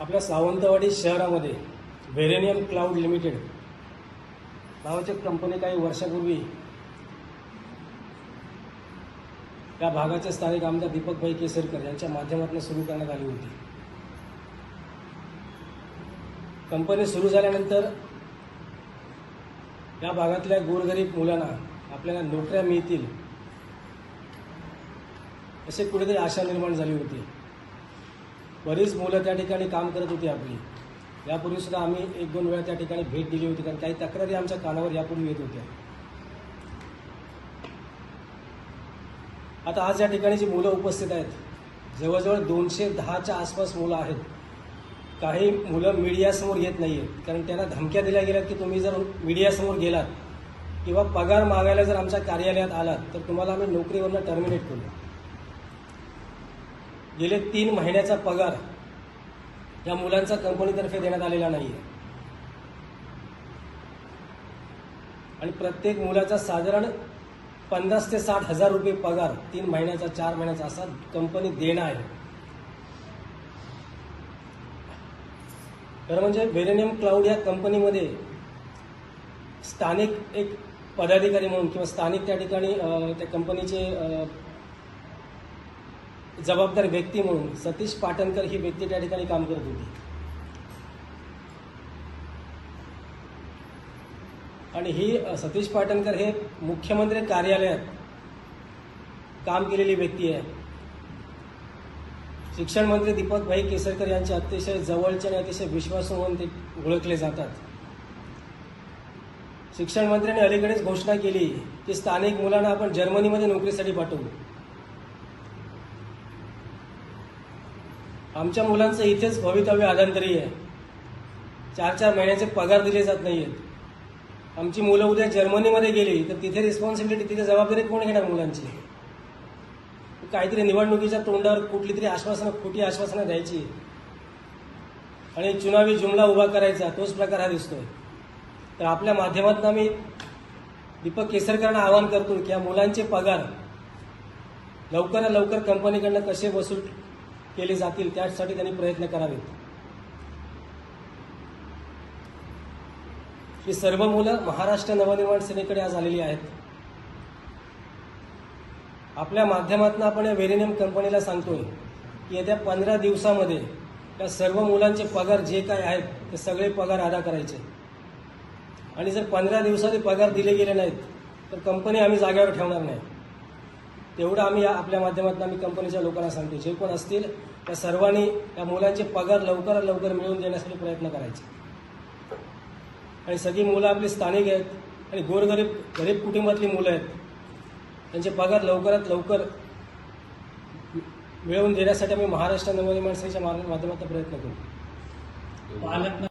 आपल्या सावंतवाडी शहरामध्ये व्हेरेनियम cloud limited नावाची कंपनी काही वर्षापूर्वी या भागाचे स्थानिक आमदार दीपकभाई केसरकर यांच्या माध्यमातून सुरू करण्यात आली होती. कंपनी सुरू झाल्यानंतर या भागातल्या गोरगरीब मुलांना आपल्याला नोकऱ्या मिळतील असे कुठेतरी आशा निर्माण झाली होती. बरीच मुलं त्या ठिकाणी काम करत होती आपली. यापूर्वी सुद्धा आम्ही एक दोन वेळा त्या ठिकाणी भेट दिली होती कारण काही तक्रारी आमच्या कानावर यापूर्वी येत होत्या. आता आज या ठिकाणी जी मुलं उपस्थित आहेत. जवळजवळ दोनशे दहाच्या आसपास मुलं आहेत. काही मुलं मीडियासमोर येत नाही आहेत कारण त्यांना धमक्या दिल्या गेल्यात की तुम्ही जर मीडियासमोर गेलात किंवा पगार मागायला जर आमच्या कार्यालयात आलात तर तुम्हाला आम्ही नोकरीवरनं टर्मिनेट करू. गेले तीन महिन्याचा पगार या मुलांचा कंपनीतर्फे देण्यात आलेला नाही आहे आणि प्रत्येक मुलाचा साधारण पन्नास ते साठ हजार रुपये पगार तीन महिन्याचा चार महिन्याचा असा कंपनी देणं आहे. खरं म्हणजे वेरेनियम क्लाउड या कंपनीमध्ये स्थानिक एक पदाधिकारी म्हणून किंवा स्थानिक त्या ठिकाणी त्या कंपनीचे जबाबदार व्यक्ती म्हणून सतीश पाटणकर ही व्यक्ती त्या ठिकाणी काम करत होती. आणि ही सतीश पाटणकर हे मुख्यमंत्री कार्यालयात काम केलेली व्यक्ती आहे. शिक्षण मंत्री दीपक भाई केसरकर यांचे अतिशय जवळचे आणि अतिशय विश्वासू म्हणून ते ओळखले जातात. शिक्षण मंत्र्यांनी अलीकडेच घोषणा केली की स्थानिक मुलांना आपण जर्मनीमध्ये नोकरीसाठी पाठवू. आमच्या मुलांचं इथेच भवितव्य आधांतरी आहे. चार चार महिन्याचे पगार दिले जात नाही आहेत आमची मुलं उद्या जर्मनीमध्ये गेली तर तिथे रिस्पॉन्सिबिलिटी तिथे जबाबदारी कोण घेणार मुलांची? काहीतरी निवडणुकीच्या तोंडावर कुठली तरी आश्वासनं खोटी आश्वासनं द्यायची. आणि चुनावी जुमला उभा करायचा तोच प्रकार हा दिसतोय. तर आपल्या माध्यमातून आम्ही दीपक केसरकरांना आवाहन करतो की या मुलांचे पगार लवकरात लवकर कंपनीकडनं कसे वसूल केले जातील त्यासाठी त्यांनी प्रयत्न करावेत. ही सर्व मुलं महाराष्ट्र नवनिर्माण सेनेकडे आज आलेली आहेत. आपल्या माध्यमातून आपण या व्हेरिनियम कंपनीला सांगतोय की येत्या पंधरा दिवसामध्ये या सर्व मुलांचे पगार जे काय आहेत ते सगळे पगार अदा करायचे. आणि जर पंधरा दिवसाचे पगार दिले गेले नाहीत तर कंपनी आम्ही जागेवर ठेवणार नाही. तेवढं आम्ही या आपल्या माध्यमातून आम्ही कंपनीच्या लोकांना सांगतो. जे कोण असतील त्या सर्वांनी या मुलांचे पगार लवकरात लवकर मिळवून देण्यासाठी प्रयत्न करायचे. आणि सगळी मुलं आपली स्थानिक आहेत आणि गोरगरीब गरीब कुटुंबातली मुलं आहेत. त्यांचे पगार लवकरात लवकर मिळवून देण्यासाठी आम्ही महाराष्ट्र नवनिर्माण सेनेच्या माध्यमातून प्रयत्न करू पालक